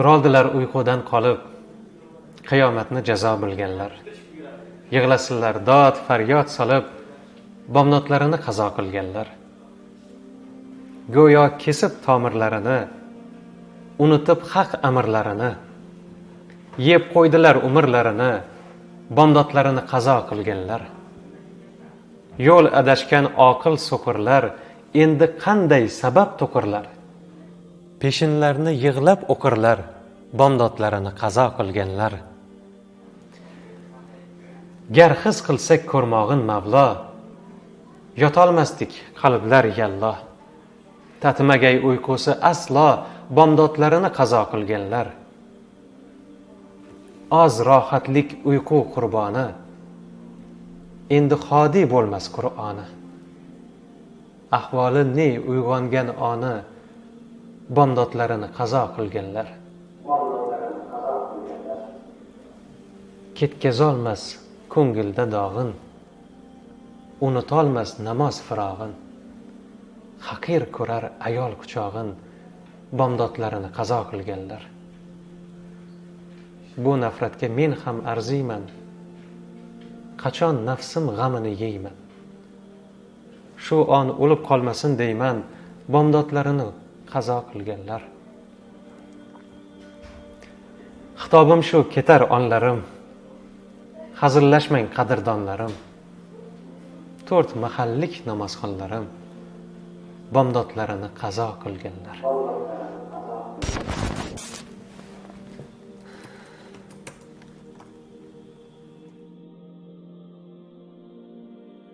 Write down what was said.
turoldilar uyqudan qolib. Qiyomatni jazo bilganlar. Yig'lasinlar dod faryod solib bomdodlarini qazo qilganlar. Go'yo kesib tomirlarini unutib haq amirlarini yeb qo'ydilar umrlarini bomdodlarini qazo qilganlar. Yo'l adashgan oqil so'qirlar endi qanday sabab to'qirlar? Peshinlarni yig'lab o'qirlar. Bomdodlarini qazo qilganlar. Gar his qilsak ko'rmog'in mavlo yotolmasdik qalblar yallo. Tatimagay uyqusi aslo bomdodlarini qazo qilganlar. Oz rohatlik uyqu qurboni endi hodiy bo'lmas qur'oni. Ahvoli ne uyg'ongan oni bomdodlarini qazo qilganlar. Ketkazolmas ko'ngilda dog'in unutolmas namoz firog'in haqir ko'rar ayol quchog'in bomdodlarini qazo qilganlar. Bu nafratga men ham arziyman. Qachon nafsim g'amini yeyman? Shu on o'lib qolmasin deyman bomdodlarini qazo qilganlar. Xitobim shu ketar onlarim. Hazillashmang qadrdonlarim. To'rt mahallik namozxonlarim. Bomdodlarini qazo qilganlar.